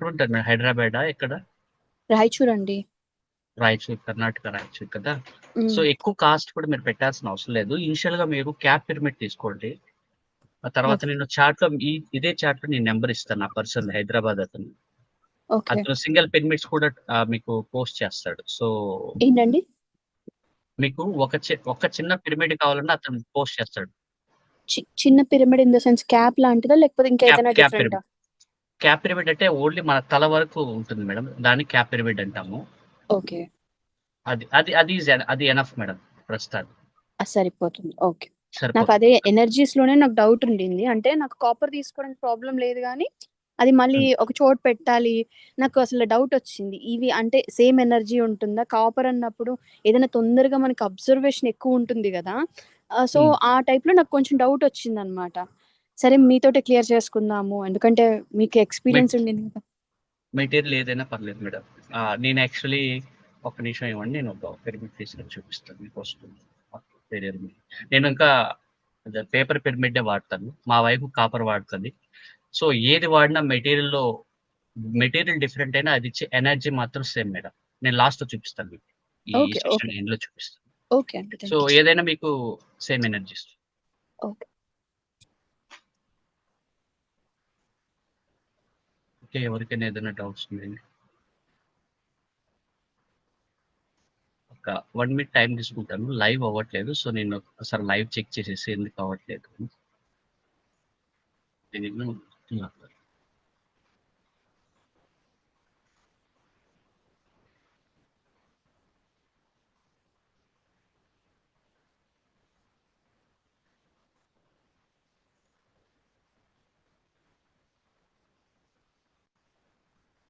ఎక్కడుంటారు మీరు? హైదరాబాదా ఎక్కడ? రాయచూర్ అండి. రాయచూర్, కర్ణాటక రాయచూర్ కదా! సో. ఎక్కువ కాస్ట్ కూడా మీరు పెట్టాల్సిన అవసరం లేదు. ఇనిషియల్‌గా మీరు క్యాప్ పిరమిడ్ తీసుకోండి. ఆ తర్వాత. నేను చాట్‌లో ఈ ఇదే చాట్‌లో నేను నంబర్ ఇస్తాను నా పర్సన్ హైదరాబాద్ అతను. అతను సింగిల్ పిరమిడ్స్ కూడా మీకు పోస్ట్ చేస్తాడు. సో ఏంటండి? మీకు ఒక ఒక చిన్న పిరమిడ్ కావాలన్నా అతను పోస్ట్ చేస్తాడు. చిన్న pyramid in the sense cap లాంటిదా? లేకపోతే ఇంకా క్యాప్? పిరమిడ్. అంటే ఓన్లీ మన తల వరకు ఉంటుంది మేడం. దాన్ని క్యాప్ పిరమిడ్ అంటాము. ఓకే. అది అది అది అది ఎనఫ్ మేడం ప్రస్తుతానికి. సరిపోతుంది. ఓకే. నాకు. అదే ఎనర్జీస్‌లోనే నాకు డౌట్ ఉండింది. అంటే నాకు కాపర్ తీసుకోవడానికి ప్రాబ్లమ్ లేదు గానీ, అది మళ్ళీ. ఒక చోట పెట్టాలి. నాకు అసలు డౌట్ వచ్చింది. ఇవి అంటే సేమ్ ఎనర్జీ ఉంటుందా? కాపర్ అన్నప్పుడు ఏదైనా తొందరగా మనకి అబ్జర్వేషన్ ఎక్కువ ఉంటుంది! ఆహ్, సో. ఆ టైప్‌లో నాకు కొంచెం డౌట్ వచ్చిందనమాట. సరే మీతోటే క్లియర్ చేసుకుందాము. ఎందుకంటే మీకు ఎక్స్‌పీరియన్స్ ఉండింది కదా! మెటీరియల్ ఏదైనా పర్లేదు మేడం. నేను యాక్చువల్లీ ఒక్క నిమిషం ఇవ్వండి. నేను ఒక పిరమిడ్ తీసుకొని చూపిస్తాను మీకోసం. నేను ఇంకా పేపర్ పిరమిడే వాడతాను. మా వైఫ్ కాపర్ వాడుతది. సో, ఏది వాడినా మెటీరియల్‌లో మెటీరియల్ డిఫరెంట్ అయినా అది ఇచ్చే ఎనర్జీ మాత్రం సేమ్ మేడం. నేను లాస్ట్‌లో చూపిస్తాను మీకు. ఈ. సెషన్ ఎండ్‌లో చూపిస్తాను. ఓకే అండి. సో. ఏదైనా మీకు సేమ్ ఎనర్జీ ఇస్తుంది. ఓకే. ఓకే. ఎవరికైనా ఏదైనా డౌట్స్ ఉన్నాయండి? ఒక వన్ మినిట్ టైం తీసుకుంటాను. లైవ్ అవ్వట్లేదు. సో, నేను ఒకసారి లైవ్ చెక్ చేసేసి ఎందుకు అవ్వట్లేదు. నేను